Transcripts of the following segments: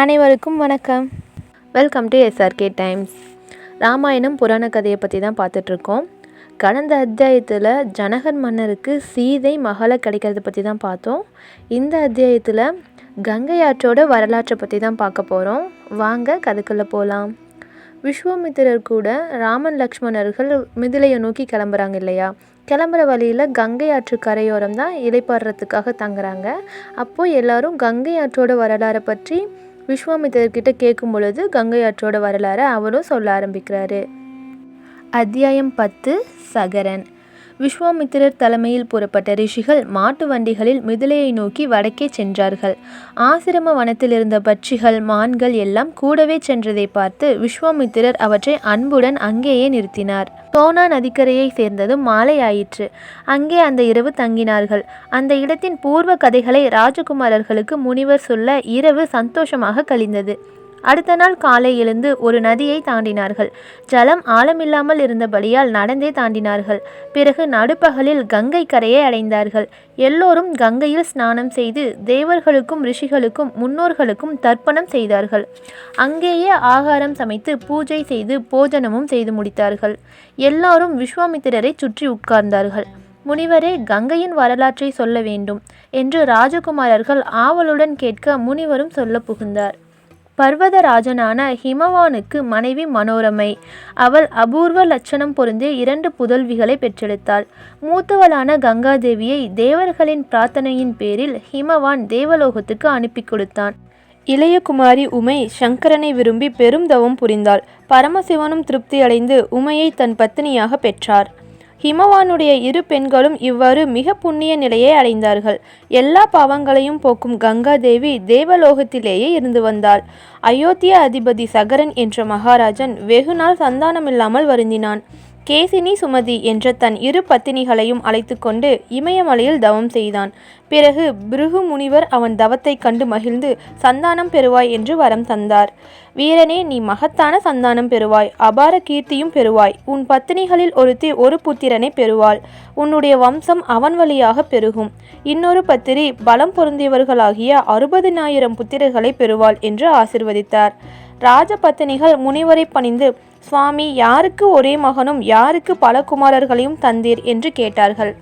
அனைவருக்கும் வணக்கம். Welcome to SRK Times Ramayanam புராண கதையை பற்றி தான் பார்த்துட்ருக்கோம். கடந்த அத்தியாயத்தில் ஜனகன் மன்னருக்கு சீதை மகளை கிடைக்கிறத பற்றி தான் பார்த்தோம். இந்த அத்தியாயத்தில் கங்கை ஆற்றோட வரலாற்றை பற்றி தான் பார்க்க போகிறோம் வாங்க கதைக்குள்ளே போகலாம் விஸ்வாமித்திரர் கூட ராமன் லக்ஷ்மணர்கள் மிதிலையை நோக்கி கிளம்புறாங்க இல்லையா? கிளம்புற வழியில் கங்கை ஆற்று கரையோரம் தான் இலைப்பாடுறதுக்காக தங்குறாங்க. அப்போது எல்லாரும் கங்கை ஆற்றோட வரலாறை பற்றி விஸ்வாமித்திரர்கிட்ட கேட்கும் பொழுது கங்கை ஆற்றோட வரலாறை அவரும் சொல்ல ஆரம்பிக்கிறாரு. அத்தியாயம் பத்து சகரன். விஸ்வாமித்திரர் தலைமையில் புறப்பட்ட ரிஷிகள் மாட்டு வண்டிகளில் மிதிலையை நோக்கி வடக்கே சென்றார்கள். ஆசிரம வனத்தில் இருந்த பட்சிகள் மான்கள் எல்லாம் கூடவே சென்றதை பார்த்து விஸ்வாமித்திரர் அவற்றை அன்புடன் அங்கேயே நிறுத்தினார். சோனா நதிக்கரையை சேர்ந்ததும் மாலை ஆயிற்று அங்கே அந்த இரவு தங்கினார்கள். அந்த இடத்தின் பூர்வ கதைகளை ராஜகுமாரர்களுக்கு முனிவர் சொல்ல இரவு சந்தோஷமாக கழிந்தது. அடுத்த நாள் காலை எழுந்து ஒரு நதியை தாண்டினார்கள். ஜலம் ஆழமில்லாமல் இருந்தபடியால் நடந்தே தாண்டினார்கள். பிறகு நடுப்பகலில் கங்கை கரையை அடைந்தார்கள். எல்லோரும் கங்கையில் ஸ்நானம் செய்து தேவர்களுக்கும் ரிஷிகளுக்கும் முன்னோர்களுக்கும் தர்ப்பணம் செய்தார்கள். அங்கேயே ஆகாரம் சமைத்து பூஜை செய்து போஜனமும் செய்து முடித்தார்கள். எல்லாரும் விஸ்வாமித்திரரை சுற்றி உட்கார்ந்தார்கள். முனிவரே கங்கையின் வரலாற்றை சொல்ல வேண்டும் என்று ராஜகுமாரர்கள் ஆவலுடன் கேட்க முனிவரும் சொல்ல புகுந்தார். பர்வதராஜனான ஹிமவானுக்கு மனைவி மனோரமை. அவள் அபூர்வ லட்சணம் பொருந்திய இரண்டு புதல்விகளை பெற்றெடுத்தாள். மூத்தவளான கங்காதேவியை தேவர்களின் பிரார்த்தனையின் பேரில் ஹிமவான் தேவலோகத்துக்கு அனுப்பி கொடுத்தான். இளைய குமாரி உமை சங்கரனை விரும்பி பெரும் தவம் புரிந்தாள். பரமசிவனும் திருப்தியடைந்து உமையை தன் பத்தினியாக பெற்றார். ஹிமவானுடைய இரு பெண்களும் இவ்வாறு மிக புண்ணிய நிலையை அடைந்தார்கள். எல்லா பாவங்களையும் போக்கும் கங்கா தேவி தேவலோகத்திலேயே இருந்து வந்தாள். அயோத்திய அதிபதி சகரன் என்ற மகாராஜன் வெகுநாள் சந்தானமில்லாமல் வருந்தினான். கேசினி சுமதி என்ற தன் இரு பத்தினிகளையும் அழைத்து கொண்டு இமயமலையில் தவம் செய்தான். பிறகு பிருகு முனிவர் அவன் தவத்தை கண்டு மகிழ்ந்து சந்தானம் பெறுவாய் என்று வரம் தந்தார். வீரனே நீ மகத்தான சந்தானம் பெறுவாய் அபார கீர்த்தியும் பெறுவாய். உன் பத்தினிகளில் ஒருத்தி ஒரு புத்திரனை பெறுவாள். உன்னுடைய வம்சம் அவன் வழியாக பெருகும். இன்னொரு பத்திரி பலம் பொருந்தியவர்களாகிய அறுபதினாயிரம் புத்திரர்களை பெறுவாள் என்று ஆசிர்வதித்தார். ராஜபத்தினிகள் முனிவரை பணிந்து சுவாமி யாருக்கு ஒரே மகனும் யாருக்கு பல குமாரர்களையும் தந்தீர்? என்று கேட்டார்கள்.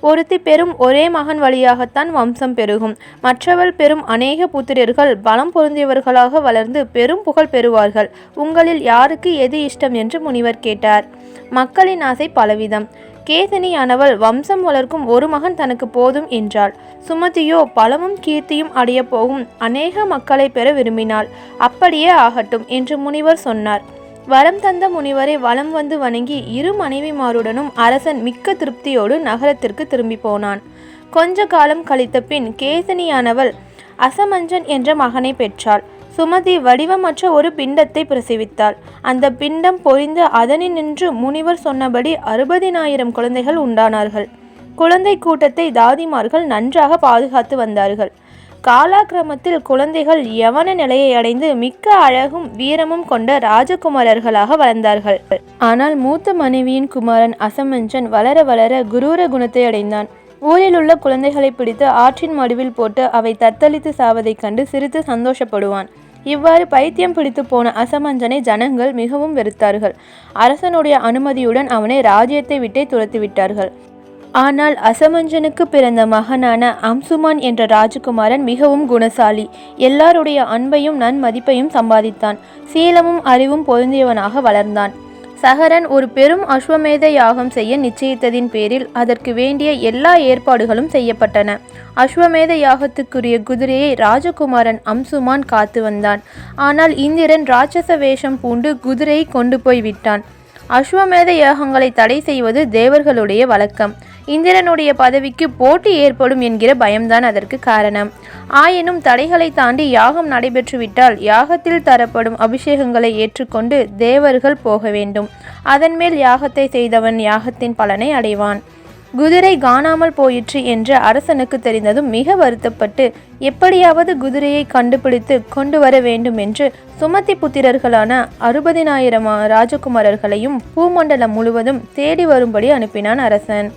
ஒருத்தி பெறும் ஒரே மகன் வழியாகத்தான் வம்சம் பெருகும். மற்றவள் பெறும் அநேக புத்திரர்கள் பலம் பொருந்தியவர்களாக வளர்ந்து பெரும் புகழ் பெறுவார்கள். உங்களில் யாருக்கு எது இஷ்டம்? என்று முனிவர் கேட்டார். மக்களின் ஆசை பலவிதம். கேதனியானவள் வம்சம் வளர்க்கும் ஒரு மகன் தனக்கு போதும் என்றாள். சுமதியோ பலமும் கீர்த்தியும் அடைய போகும் அநேக மக்களை பெற விரும்பினாள். அப்படியே ஆகட்டும் என்று முனிவர் சொன்னார். வரம் தந்த முனிவரை வலம் வந்து வணங்கி இரு மனைவிமாருடனும் அரசன் மிக்க திருப்தியோடு நகரத்திற்கு திரும்பி போனான். கொஞ்ச காலம் கழித்த பின் கேசனியானவள் அசமஞ்சன் என்ற மகனை பெற்றாள். சுமதி வடிவமற்ற ஒரு பிண்டத்தை பிரசவித்தாள். அந்த பிண்டம் பொறிந்து அதனினின்று முனிவர் சொன்னபடி அறுபதினாயிரம் குழந்தைகள் உண்டானார்கள். குழந்தை கூட்டத்தை தாதிமார்கள் நன்றாக பாதுகாத்து வந்தார்கள். காலாக்கிரமத்தில் குழந்தைகள் யவன நிலையை அடைந்து மிக்க அழகும் வீரமும் கொண்ட ராஜகுமாரர்களாக வளர்ந்தார்கள். ஆனால் மூத்த மனைவியின் குமாரன் அசமஞ்சன் வளர வளர குரூர குணத்தை அடைந்தான். ஊரில் உள்ள குழந்தைகளை பிடித்து ஆற்றின் மடுவில் போட்டு அவை தத்தளித்து சாவதைக் கண்டு சிரித்து சந்தோஷப்படுவான். இவ்வாறு பைத்தியம் பிடித்து போன அசமஞ்சனை ஜனங்கள் மிகவும் வெறுத்தார்கள். அரசனுடைய அனுமதியுடன் அவனை ராஜ்யத்தை விட்டே துரத்திவிட்டார்கள் ஆனால் அசமஞ்சனுக்கு பிறந்த மகனான அம்சுமான் என்ற ராஜகுமாரன் மிகவும் குணசாலி. எல்லாருடைய அன்பையும் நன்மதிப்பையும் சம்பாதித்தான். சீலமும் அறிவும் பொருந்தியவனாக வளர்ந்தான். சஹரன் ஒரு பெரும் அஸ்வமேத யாகம் செய்ய நிச்சயித்ததின் பேரில் அதற்கு வேண்டிய எல்லா ஏற்பாடுகளும் செய்யப்பட்டன. அஸ்வமேத யாகத்துக்குரிய குதிரையை ராஜகுமாரன் அம்சுமான் காத்து வந்தான். ஆனால் இந்திரன் ராட்சச வேஷம் பூண்டு குதிரையை கொண்டு போய் விட்டான். அஸ்வமேத யாகங்களை தடை செய்வது தேவர்களுடைய வழக்கம். இந்திரனுடைய பதவிக்கு போட்டி ஏற்படும் என்கிற பயம்தான் அதற்கு காரணம். ஆயினும் தடைகளை தாண்டி யாகம் நடைபெற்றுவிட்டால் யாகத்தில் தரப்படும் அபிஷேகங்களை ஏற்றுக்கொண்டு தேவர்கள் போக வேண்டும். அதன்மேல் யாகத்தை செய்தவன் யாகத்தின் பலனை அடைவான். குதிரை காணாமல் போயிற்று என்று அரசனுக்கு தெரிந்ததும் மிக வருத்தப்பட்டு எப்படியாவது குதிரையை கண்டுபிடித்து கொண்டு வர வேண்டும் என்று சுமதி புத்திரர்களான அறுபதினாயிரம் ராஜகுமாரர்களையும் பூமண்டலம் முழுவதும் தேடி வரும்படி அனுப்பினான் அரசன்.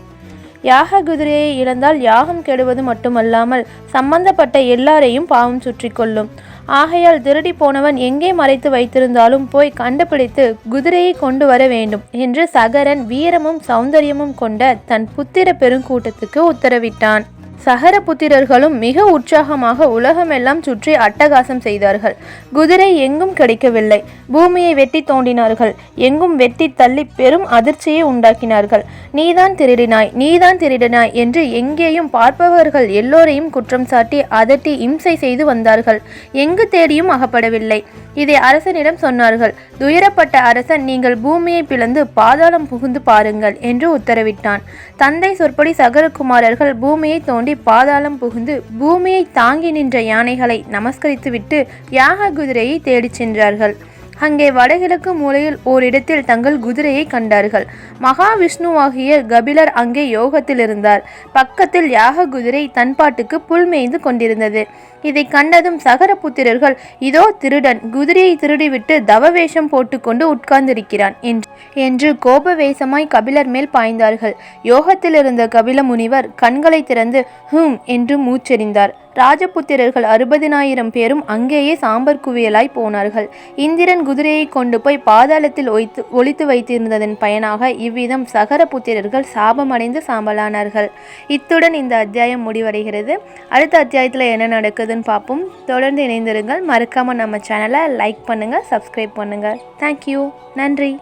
யாக குதிரையை இழந்தால் யாகம் கெடுவது மட்டுமல்லாமல் சம்பந்தப்பட்ட எல்லாரையும் பாவம் சுற்றி கொள்ளும் ஆகையால் திருடி போனவன் எங்கே மறைத்து வைத்திருந்தாலும் போய் கண்டுபிடித்து குதிரையை கொண்டு வர வேண்டும் என்று சகரன் வீரமும் சௌந்தரியமும் கொண்ட தன் புத்திர பெருங்கூட்டத்துக்கு உத்தரவிட்டான். சகர புத்திரர்களும் மிக உற்சாகமாக உலகமெல்லாம் சுற்றி அட்டகாசம் செய்தார்கள். குதிரை எங்கும் கிடைக்கவில்லை. பூமியை வெட்டி தோண்டினார்கள். எங்கும் வெட்டி தள்ளி பெரும் அதிர்ச்சியை உண்டாக்கினார்கள். நீதான் திருடினாய் நீதான் திருடினாய் என்று எங்கேயும் பார்ப்பவர்கள் எல்லோரையும் குற்றம் சாட்டி அதட்டி இம்சை செய்து வந்தார்கள். எங்கு தேடியும் அகப்படவில்லை. இதை அரசனிடம் சொன்னார்கள். துயரப்பட்ட அரசன் நீங்கள் பூமியை பிளந்து பாதாளம் புகுந்து பாருங்கள் என்று உத்தரவிட்டான். தந்தை சொற்படி சகரகுமாரர்கள் பூமியை தோண்டி பாதாளம் புகுந்து பூமியை தாங்கி நின்ற யானைகளை நமஸ்கரித்துவிட்டு யாக குதிரையை தேடிச் சென்றார்கள். அங்கே வடகிழக்கு மூலையில் ஓரிடத்தில் தங்கள் குதிரையை கண்டார்கள். மகாவிஷ்ணுவாகிய கபிலர் அங்கே யோகத்தில் இருந்தார். பக்கத்தில் யாக குதிரை தன்பாட்டுக்கு புல் மேய்ந்து கொண்டிருந்தது. இதை கண்டதும் சகரபுத்திரர்கள் இதோ திருடன் குதிரையை திருடிவிட்டு தவவேஷம் போட்டுக்கொண்டு உட்கார்ந்திருக்கிறான் என்று என்று கோபவேசமாய் கபிலர் மேல் பாய்ந்தார்கள். யோகத்தில் இருந்த கபில முனிவர் கண்களை திறந்து ஹூம் என்று மூச்செறிந்தார். ராஜபுத்திரர்கள் அறுபதினாயிரம் பேரும் அங்கேயே சாம்பர் குவியலாய் போனார்கள். இந்திரன் குதிரையை கொண்டு போய் பாதாளத்தில் ஒய்த்து ஒழித்து வைத்திருந்ததன் பயனாக இவ்விதம் சகர புத்திரர்கள் சாபமடைந்து சாம்பலானார்கள். இத்துடன் இந்த அத்தியாயம் முடிவடைகிறது. அடுத்த அத்தியாயத்தில் என்ன நடக்குதுன்னு பார்ப்போம். தொடர்ந்து இணைந்திருங்கள். மறக்காமல் நம்ம சேனலை லைக் பண்ணுங்கள் சப்ஸ்கிரைப் பண்ணுங்கள் தேங்க்யூ நன்றி.